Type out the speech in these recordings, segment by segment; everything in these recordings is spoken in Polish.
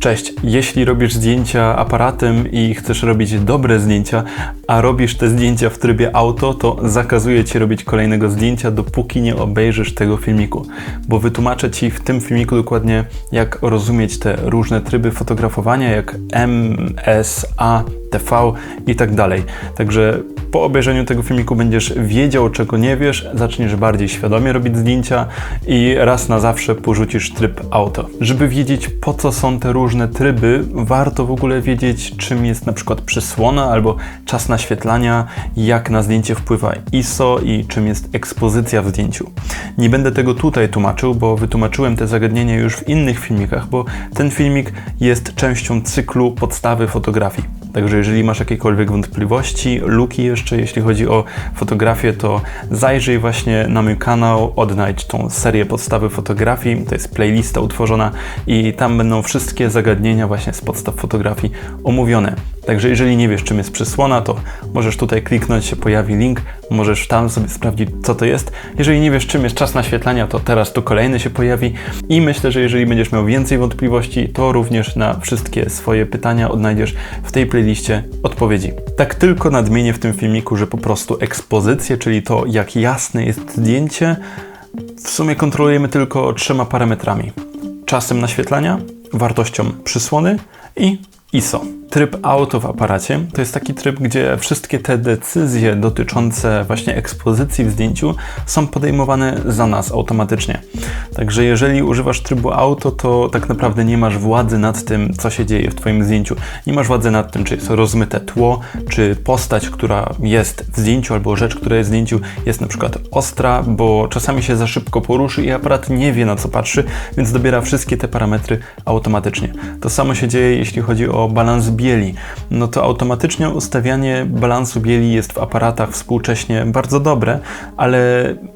Cześć, jeśli robisz zdjęcia aparatem i chcesz robić dobre zdjęcia, a robisz te zdjęcia w trybie auto, to zakazuję Ci robić kolejnego zdjęcia, dopóki nie obejrzysz tego filmiku, bo wytłumaczę Ci w tym filmiku dokładnie, jak rozumieć te różne tryby fotografowania, jak M, S, A, TV i tak dalej. Także po obejrzeniu tego filmiku będziesz wiedział, czego nie wiesz, zaczniesz bardziej świadomie robić zdjęcia i raz na zawsze porzucisz tryb auto. Żeby wiedzieć, po co są te różne tryby, warto w ogóle wiedzieć, czym jest na przykład przysłona albo czas naświetlania, jak na zdjęcie wpływa ISO i czym jest ekspozycja w zdjęciu. Nie będę tego tutaj tłumaczył, bo wytłumaczyłem te zagadnienia już w innych filmikach, bo ten filmik jest częścią cyklu podstawy fotografii. Także jeżeli masz jakiekolwiek wątpliwości, luki jeszcze, jeśli chodzi o fotografię, to zajrzyj właśnie na mój kanał, odnajdź tą serię podstawy fotografii. To jest playlista utworzona i tam będą wszystkie zagadnienia właśnie z podstaw fotografii omówione. Także jeżeli nie wiesz, czym jest przysłona, to możesz tutaj kliknąć, się pojawi link, możesz tam sobie sprawdzić, co to jest. Jeżeli nie wiesz, czym jest czas naświetlania, to teraz tu kolejny się pojawi. I myślę, że jeżeli będziesz miał więcej wątpliwości, to również na wszystkie swoje pytania odnajdziesz w tej playliście odpowiedzi. Tak tylko nadmienię w tym filmiku, że po prostu ekspozycję, czyli to, jak jasne jest zdjęcie, w sumie kontrolujemy tylko trzema parametrami. Czasem naświetlania, wartością przysłony i ISO. Tryb auto w aparacie to jest taki tryb, gdzie wszystkie te decyzje dotyczące właśnie ekspozycji w zdjęciu są podejmowane za nas automatycznie. Także jeżeli używasz trybu auto, to tak naprawdę nie masz władzy nad tym, co się dzieje w Twoim zdjęciu. Nie masz władzy nad tym, czy jest rozmyte tło, czy postać, która jest w zdjęciu, albo rzecz, która jest w zdjęciu, jest na przykład ostra, bo czasami się za szybko poruszy i aparat nie wie na co patrzy, więc dobiera wszystkie te parametry automatycznie. To samo się dzieje, jeśli chodzi o balans bieli, no to automatycznie ustawianie balansu bieli jest w aparatach współcześnie bardzo dobre, ale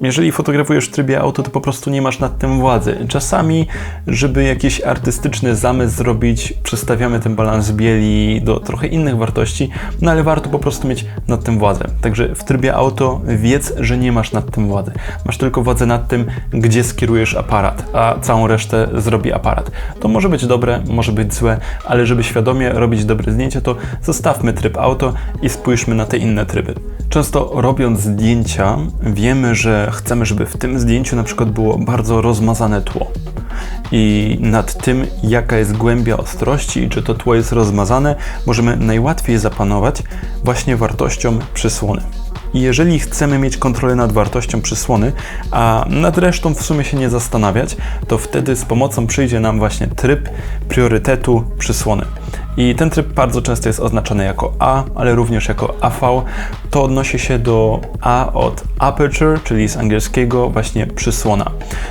jeżeli fotografujesz w trybie auto, to po prostu nie masz nad tym władzy. Czasami, żeby jakiś artystyczny zamysł zrobić, przestawiamy ten balans bieli do trochę innych wartości, no ale warto po prostu mieć nad tym władzę. Także w trybie auto wiedz, że nie masz nad tym władzy. Masz tylko władzę nad tym, gdzie skierujesz aparat, a całą resztę zrobi aparat. To może być dobre, może być złe, ale żeby świadomie robić dobre zdjęcia, to zostawmy tryb auto i spójrzmy na te inne tryby. Często robiąc zdjęcia, wiemy, że chcemy, żeby w tym zdjęciu na przykład było bardzo rozmazane tło. I nad tym, jaka jest głębia ostrości i czy to tło jest rozmazane, możemy najłatwiej zapanować właśnie wartością przysłony. I jeżeli chcemy mieć kontrolę nad wartością przysłony, a nad resztą w sumie się nie zastanawiać, to wtedy z pomocą przyjdzie nam właśnie tryb priorytetu przysłony. I ten tryb bardzo często jest oznaczony jako A, ale również jako AV. To odnosi się do A od aperture, czyli z angielskiego właśnie przysłona.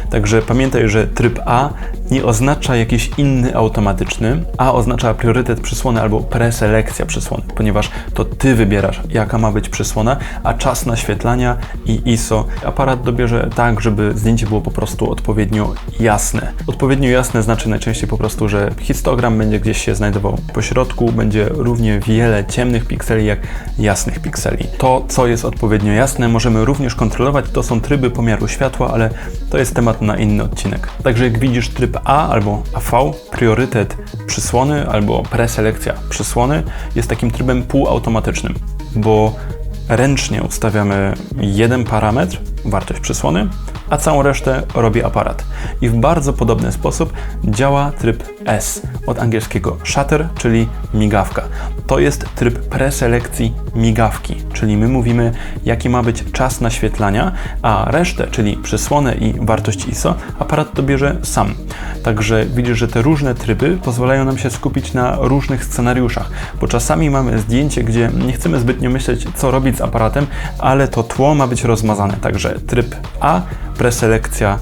Także pamiętaj, że tryb A nie oznacza jakiś inny automatyczny, a oznacza priorytet przysłony albo preselekcja przysłony, ponieważ to ty wybierasz, jaka ma być przysłona, a czas naświetlania i ISO aparat dobierze tak, żeby zdjęcie było po prostu odpowiednio jasne. Odpowiednio jasne znaczy najczęściej po prostu, że histogram będzie gdzieś się znajdował po środku, będzie równie wiele ciemnych pikseli jak jasnych pikseli. To, co jest odpowiednio jasne, możemy również kontrolować. To są tryby pomiaru światła, ale to jest temat na inny odcinek. Także jak widzisz tryb A albo AV, priorytet przysłony albo preselekcja przysłony jest takim trybem półautomatycznym, bo ręcznie ustawiamy jeden parametr, wartość przysłony, a całą resztę robi aparat. I w bardzo podobny sposób działa tryb S, od angielskiego shutter, czyli migawka. To jest tryb preselekcji migawki, czyli my mówimy, jaki ma być czas naświetlania, a resztę, czyli przysłonę i wartość ISO, aparat dobierze sam. Także widzisz, że te różne tryby pozwalają nam się skupić na różnych scenariuszach, bo czasami mamy zdjęcie, gdzie nie chcemy zbytnio myśleć, co robić z aparatem, ale to tło ma być rozmazane. Także tryb A, preselekcja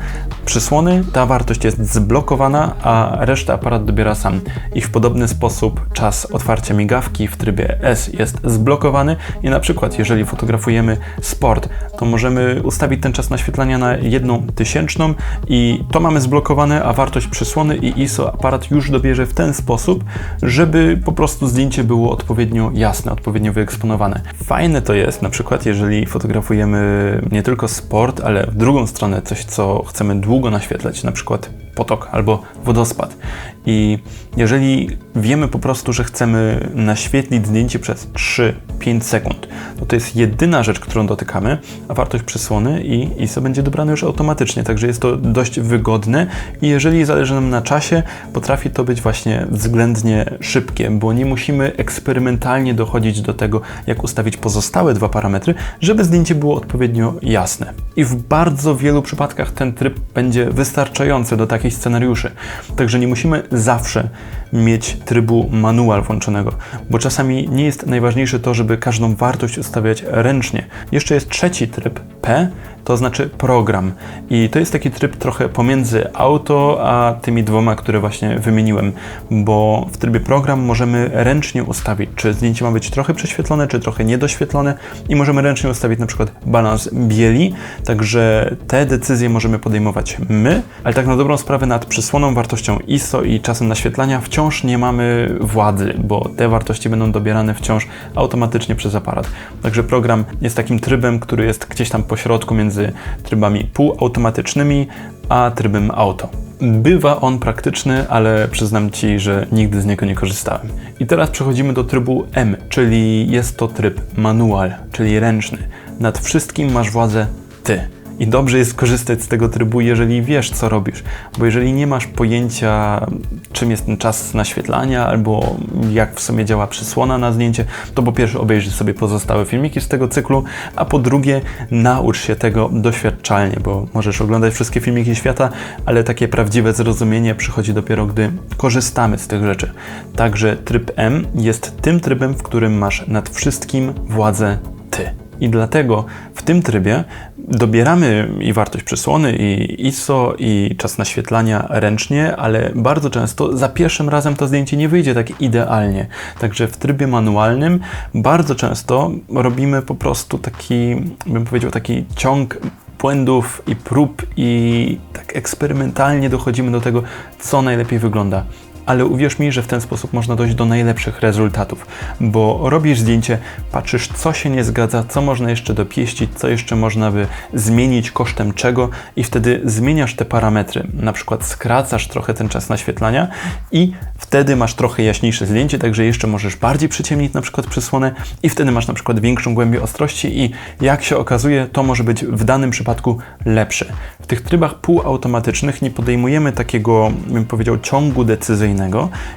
przysłony, ta wartość jest zblokowana, a resztę aparat dobiera sam. I w podobny sposób czas otwarcia migawki w trybie S jest zblokowany i na przykład jeżeli fotografujemy sport, to możemy ustawić ten czas naświetlania na jedną tysięczną i to mamy zblokowane, a wartość przysłony i ISO aparat już dobierze w ten sposób, żeby po prostu zdjęcie było odpowiednio jasne, odpowiednio wyeksponowane. Fajne to jest na przykład, jeżeli fotografujemy nie tylko sport, ale w drugą stronę coś, co chcemy długo naświetlać, na przykład potok albo wodospad. I jeżeli wiemy po prostu, że chcemy naświetlić zdjęcie przez 3-5 sekund, to to jest jedyna rzecz, którą dotykamy, a wartość przysłony i ISO będzie dobrane już automatycznie, także jest to dość wygodne i jeżeli zależy nam na czasie, potrafi to być właśnie względnie szybkie, bo nie musimy eksperymentalnie dochodzić do tego, jak ustawić pozostałe dwa parametry, żeby zdjęcie było odpowiednio jasne. I w bardzo wielu przypadkach ten tryb będzie wystarczający do takich scenariuszy, także nie musimy zawsze mieć trybu manual włączonego, bo czasami nie jest najważniejsze to, żeby każdą wartość ustawiać ręcznie. Jeszcze jest trzeci tryb P, to znaczy program. I to jest taki tryb trochę pomiędzy auto a tymi dwoma, które właśnie wymieniłem, bo w trybie program możemy ręcznie ustawić, czy zdjęcie ma być trochę prześwietlone, czy trochę niedoświetlone i możemy ręcznie ustawić na przykład balans bieli, także te decyzje możemy podejmować my, ale tak na dobrą sprawę nad przysłoną wartością ISO i czasem naświetlania wciąż nie mamy władzy, bo te wartości będą dobierane wciąż automatycznie przez aparat. Także program jest takim trybem, który jest gdzieś tam po środku między między trybami półautomatycznymi a trybem auto. Bywa on praktyczny, ale przyznam Ci, że nigdy z niego nie korzystałem. I teraz przechodzimy do trybu M, czyli jest to tryb manual, czyli ręczny. Nad wszystkim masz władzę Ty. I dobrze jest korzystać z tego trybu, jeżeli wiesz, co robisz. Bo jeżeli nie masz pojęcia, czym jest ten czas naświetlania, albo jak w sumie działa przysłona na zdjęcie, to po pierwsze obejrzyj sobie pozostałe filmiki z tego cyklu, a po drugie naucz się tego doświadczalnie, bo możesz oglądać wszystkie filmiki świata, ale takie prawdziwe zrozumienie przychodzi dopiero, gdy korzystamy z tych rzeczy. Także tryb M jest tym trybem, w którym masz nad wszystkim władzę Ty. I dlatego w tym trybie dobieramy i wartość przysłony, i ISO, i czas naświetlania ręcznie, ale bardzo często za pierwszym razem to zdjęcie nie wyjdzie tak idealnie. Także w trybie manualnym bardzo często robimy po prostu taki, bym powiedział, taki ciąg błędów i prób i tak eksperymentalnie dochodzimy do tego, co najlepiej wygląda ale uwierz mi, że w ten sposób można dojść do najlepszych rezultatów, bo robisz zdjęcie, patrzysz, co się nie zgadza, co można jeszcze dopieścić, co jeszcze można by zmienić, kosztem czego, i wtedy zmieniasz te parametry. Na przykład skracasz trochę ten czas naświetlania i wtedy masz trochę jaśniejsze zdjęcie, także jeszcze możesz bardziej przyciemnić na przykład przysłonę i wtedy masz na przykład większą głębię ostrości i jak się okazuje, to może być w danym przypadku lepsze. W tych trybach półautomatycznych nie podejmujemy takiego, bym powiedział, ciągu decyzyjnego,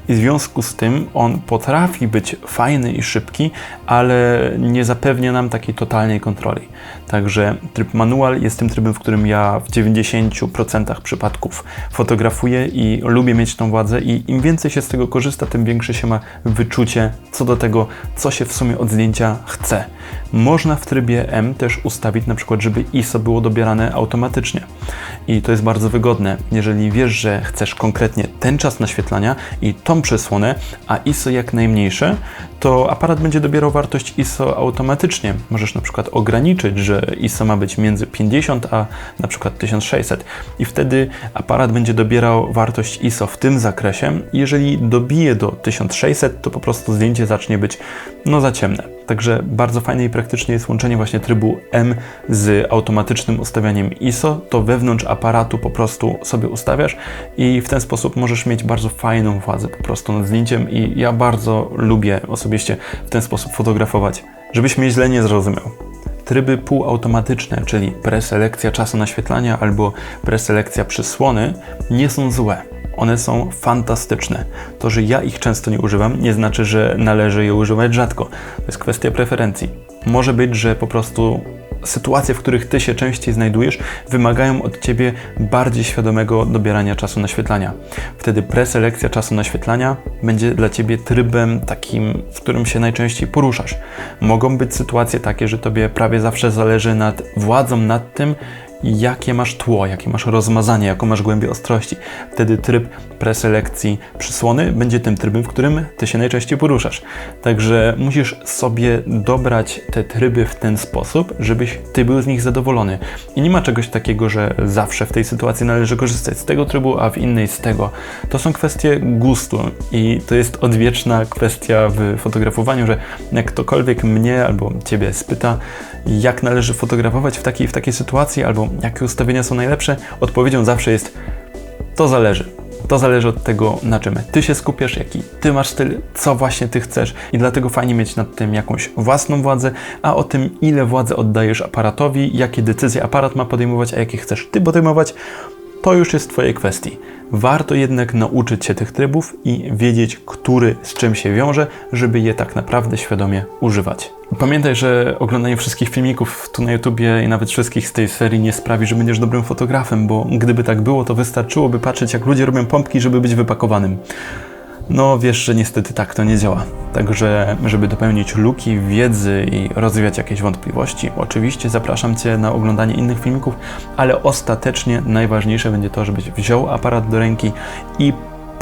i w związku z tym on potrafi być fajny i szybki, ale nie zapewnia nam takiej totalnej kontroli. Także tryb manual jest tym trybem, w którym ja w 90% przypadków fotografuję i lubię mieć tą władzę i im więcej się z tego korzysta, tym większe się ma wyczucie co do tego, co się w sumie od zdjęcia chce. Można w trybie M też ustawić na przykład, żeby ISO było dobierane automatycznie. I to jest bardzo wygodne. Jeżeli wiesz, że chcesz konkretnie ten czas naświetlania i tą przesłonę, a ISO jak najmniejsze, to aparat będzie dobierał wartość ISO automatycznie. Możesz na przykład ograniczyć, że ISO ma być między 50 a na przykład 1600 i wtedy aparat będzie dobierał wartość ISO w tym zakresie. Jeżeli dobije do 1600, to po prostu zdjęcie zacznie być no za ciemne. Także bardzo fajne i praktyczne jest łączenie właśnie trybu M z automatycznym ustawianiem ISO. To wewnątrz aparatu po prostu sobie ustawiasz i w ten sposób możesz mieć bardzo fajną władzę po prostu nad zdjęciem i ja bardzo lubię osobiście w ten sposób fotografować. Żebyś mnie źle nie zrozumiał. Tryby półautomatyczne, czyli preselekcja czasu naświetlania albo preselekcja przysłony, nie są złe one są fantastyczne. To, że ja ich często nie używam, nie znaczy, że należy je używać rzadko. To jest kwestia preferencji. Może być, że po prostu sytuacje, w których ty się częściej znajdujesz, wymagają od ciebie bardziej świadomego dobierania czasu naświetlania. Wtedy preselekcja czasu naświetlania będzie dla ciebie trybem takim, w którym się najczęściej poruszasz. Mogą być sytuacje takie, że tobie prawie zawsze zależy nad władzą nad tym, jakie masz tło, jakie masz rozmazanie, jaką masz głębię ostrości. Wtedy tryb preselekcji przysłony będzie tym trybem, w którym ty się najczęściej poruszasz. Także musisz sobie dobrać te tryby w ten sposób, żebyś ty był z nich zadowolony. I nie ma czegoś takiego, że zawsze w tej sytuacji należy korzystać z tego trybu, a w innej z tego. To są kwestie gustu i to jest odwieczna kwestia w fotografowaniu, że jak ktokolwiek mnie albo ciebie spyta, jak należy fotografować w takiej w takiej sytuacji, albo jakie ustawienia są najlepsze, odpowiedzią zawsze jest To zależy. To zależy od tego, na czym ty się skupiasz, jaki ty masz styl, co właśnie ty chcesz i dlatego fajnie mieć nad tym jakąś własną władzę, a o tym, ile władzy oddajesz aparatowi, jakie decyzje aparat ma podejmować, a jakie chcesz ty podejmować, to już jest twojej kwestii. Warto jednak nauczyć się tych trybów i wiedzieć, który z czym się wiąże, żeby je tak naprawdę świadomie używać. Pamiętaj, że oglądanie wszystkich filmików tu na YouTubie i nawet wszystkich z tej serii nie sprawi, że będziesz dobrym fotografem, bo gdyby tak było, to wystarczyłoby patrzeć, jak ludzie robią pompki, żeby być wypakowanym. No wiesz, że niestety tak to nie działa. Także, żeby dopełnić luki wiedzy i rozwiać jakieś wątpliwości, oczywiście zapraszam Cię na oglądanie innych filmików, ale ostatecznie najważniejsze będzie to, żebyś wziął aparat do ręki i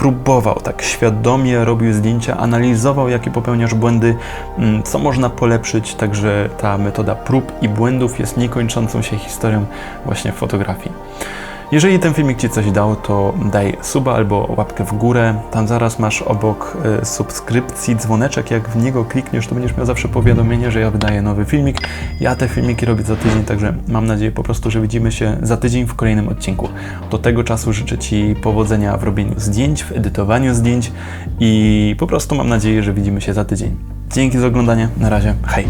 próbował, tak świadomie robił zdjęcia, analizował, jakie popełniasz błędy, mm, co można polepszyć. Także ta metoda prób i błędów jest niekończącą się historią właśnie w fotografii. Jeżeli ten filmik Ci coś dał, to daj suba albo łapkę w górę. Tam zaraz masz obok y, subskrypcji dzwoneczek. Jak w niego klikniesz, to będziesz miał zawsze powiadomienie, że ja wydaję nowy filmik. Ja te filmiki robię za tydzień, także mam nadzieję po prostu, że widzimy się za tydzień w kolejnym odcinku. Do tego czasu życzę Ci powodzenia w robieniu zdjęć, w edytowaniu zdjęć i po prostu mam nadzieję, że widzimy się za tydzień. Dzięki za oglądanie. Na razie. Hej!